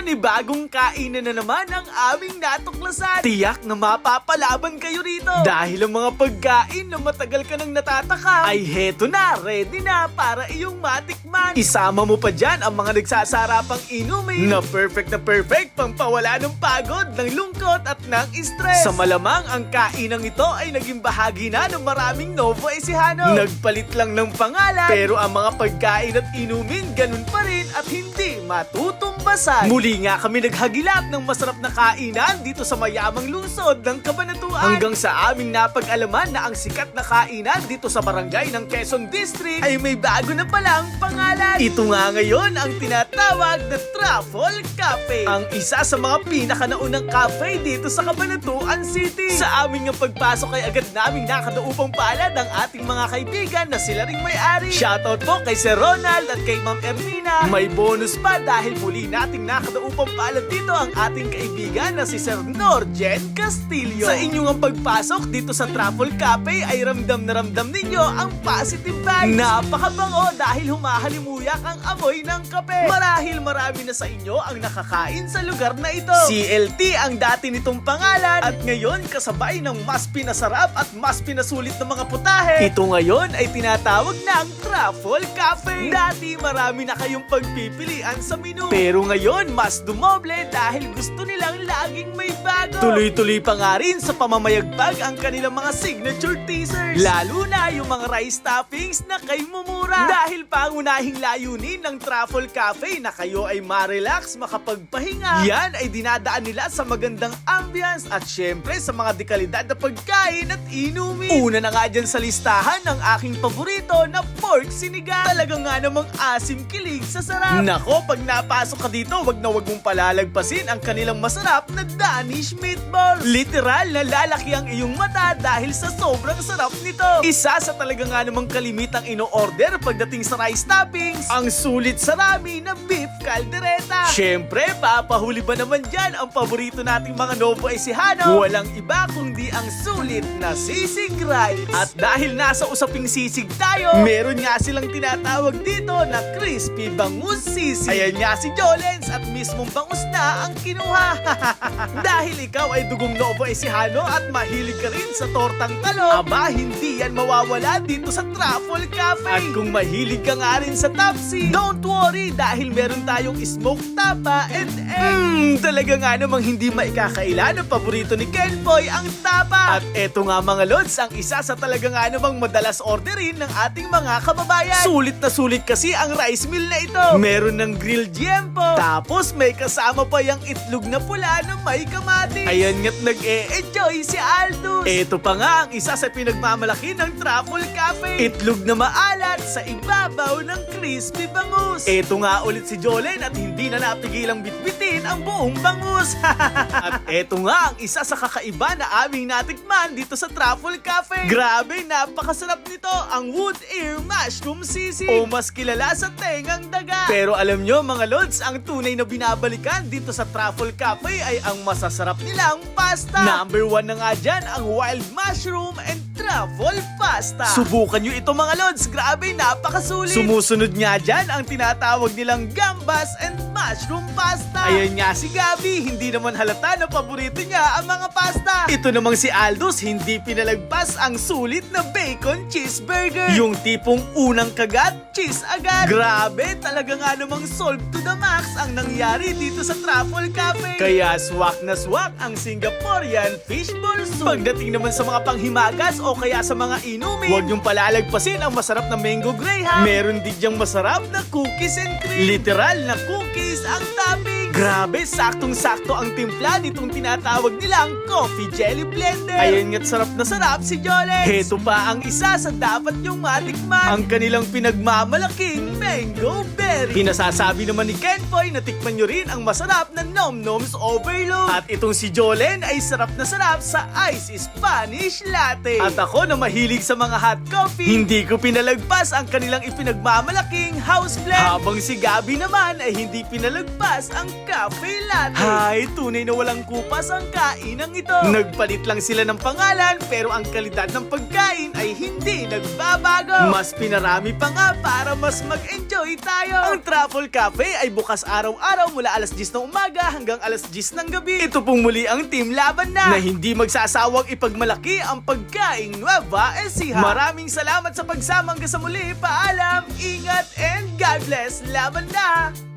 Panibagong kainan na naman ang aming natuklasan. Tiyak na mapapalaban kayo rito. Dahil ang mga pagkain na matagal ka nang natataka ay heto na, ready na para iyong matikman. Isama mo pa dyan ang mga nagsasarapang inumin na perfect na perfect pang pawala ng pagod, ng lungkot at ng stress. Sa malamang ang kainang ito ay naging bahagi na ng maraming Novo Ecijano. Nagpalit lang ng pangalan pero ang mga pagkain at inumin ganun pa rin at hindi matutumbasan. Muli nga kami naghagilap ng masarap na kainan dito sa mayamang lungsod ng Kabanatuan. Hanggang sa aming napag-alaman na ang sikat na kainan dito sa barangay ng Quezon District ay may bago na palang pangalan. Ito nga ngayon ang tinatawag na Truffle Cafe. Ang isa sa mga pinakanaunang cafe dito sa Cabanatuan City. Sa aming nga pagpasok ay agad naming nakadaupang palad ang ating mga kaibigan na sila ring may-ari. Shoutout po kay Sir Ronald at kay Ma'am Ermina. May bonus pa dahil muli nating nakadaupang palad dito ang ating kaibigan na si Sir Norjen Castillo. Sa inyong pagpasok dito sa Truffle Cafe ay ramdam na ramdam ninyo ang positive vibes. Napakabango dahil humahalimuyak ang amoy ng kape. Marahil marami na sa inyo ang nakakain sa lugar na ito. CLT ang dati nitong pangalan at ngayon kasabay ng mas pinasarap at mas pinasulit na mga putahe. Ito ngayon ay tinatawag na ang Truffle Cafe. Dati marami na kayong pagpipilian sa menu. Pero ngayon mas dumoble dahil gusto nilang laging may bago. Tuloy-tuloy pa nga rin sa pamamayagpag ang kanilang mga signature teasers. Lalo na yung mga rice toppings na kay mumura. Dahil pangunahing layunin ng Truffle Cafe na kayo ay ma-relax, makapagpahinga. Yan ay dinadaan nila sa magandang ambience at syempre sa mga dekalidad na pagkain at inumin. Una na nga dyan sa listahan ng aking paborito na pork sinigang. Talaga nga namang asim kilig sa sarap. Nako, pag napasok ka dito, wag na wag mong palalagpasin ang kanilang masarap na Danish meatballs. Literal na lalaki ang iyong mata dahil sa sobrang sarap nito. Isa sa talaga nga namang kalimitang ino-order pagdating sa rice toppings, ang sulit sarami na beef caldereta. Syempre, papahuli ba naman dyan ang paborito nating mga Novo Ecijano? Walang iba kundi ang sulit na sisig rice. At dahil nasa usaping sisig tayo, meron nga silang tinatawag dito na crispy bangus sisig. Ayan nga si Jolens at mismong bangus na ang kinuha. dahil ikaw ay dugong Novo Ecijano at mahilig ka rin sa tortang talong, aba hindi yan mawawala dito sa Truffle Cafe. At kung mahilig ka nga rin sa Tapsi, don't worry dahil meron tayong smoked tapa and egg. Mmm, talaga nga namang hindi maikakaila ng paborito ni Kenboy ang tapa. At eto nga mga lods, ang isa sa talaga nga namang madalas orderin ng ating mga kababayan. Sulit na sulit kasi ang rice meal na ito. Meron ng grilled yempo. Tapos may kasama pa yung itlog na pula na may kamatis. Ayan nga't nag-e-enjoy si Aldous. Ito pa nga ang isa sa pinagmamalaki ng Truffle Cafe. Itlog na maalat sa ibabaw ng crispy bangus. Ito nga ulit si Jolen at hindi na napigilang bitbitin ang buong bangus. at ito nga ang isa sa kakaiba na aming natikman dito sa Truffle Cafe. Grabe, napakasarap nito ang wood ear mushroom sisig o mas kilala sa tengang daga. Pero alam nyo mga lods, ang tunay na binabalikan dito sa Truffle Cafe ay ang masasarap nilang pasta. Number one na nga dyan ang wild mushroom and truffle pasta. Subukan nyo ito mga lods, grabe, napakasulit. Sumusunod nga dyan ang tinatawag nilang gambas and mushroom pasta. Ayan nga si Gabi, hindi naman halata na paborito niya ang mga pasta. Ito namang si Aldous, hindi pinalagpas ang sulit na bacon cheeseburger. Yung tipong unang kagat, cheese agad. Grabe, talaga nga namang solve to the max ang nangyari dito sa Truffle Cafe. Kaya swak na swak ang Singaporean fishball soup. Pagdating naman sa mga panghimagas o kaya sa mga inumin, huwag niyong palalagpasin ang masarap na mango graham. Meron din diyang masarap na cookies and cream. Literal na cookies ang topping. Grabe, saktong-sakto ang timpla nitong tinatawag nilang coffee jelly blender. Ayan nga't sarap na sarap si Jolens. Heto pa ang isa sa dapat niyong matikman. Ang kanilang pinagmamalaking mango berry. Pinasasabi naman ni Kenpoy na tikman niyo rin ang masarap na Nom Noms Overload. At itong si Jolen ay sarap na sarap sa Ice Spanish Latte. At At ako na mahilig sa mga hot coffee, hindi ko pinalagpas ang kanilang ipinagmamalaking house blend. Habang si Gabi naman ay hindi pinalagpas ang cafe latte. Hay, tunay na walang kupas ang kainang ito. Nagpalit lang sila ng pangalan pero ang kalidad ng pagkain ay hindi nagbabago. Mas pinarami pa nga para mas mag-enjoy tayo. Ang Truffle Cafe ay bukas araw-araw mula alas 10 ng umaga hanggang alas 10 ng gabi. Ito pong muli ang team laban na na hindi magsasawang ipagmalaki ang pagkaing Nueva Ecija. Maraming salamat sa pagsamang sa muli. Paalam, ingat, and God bless. Laban na!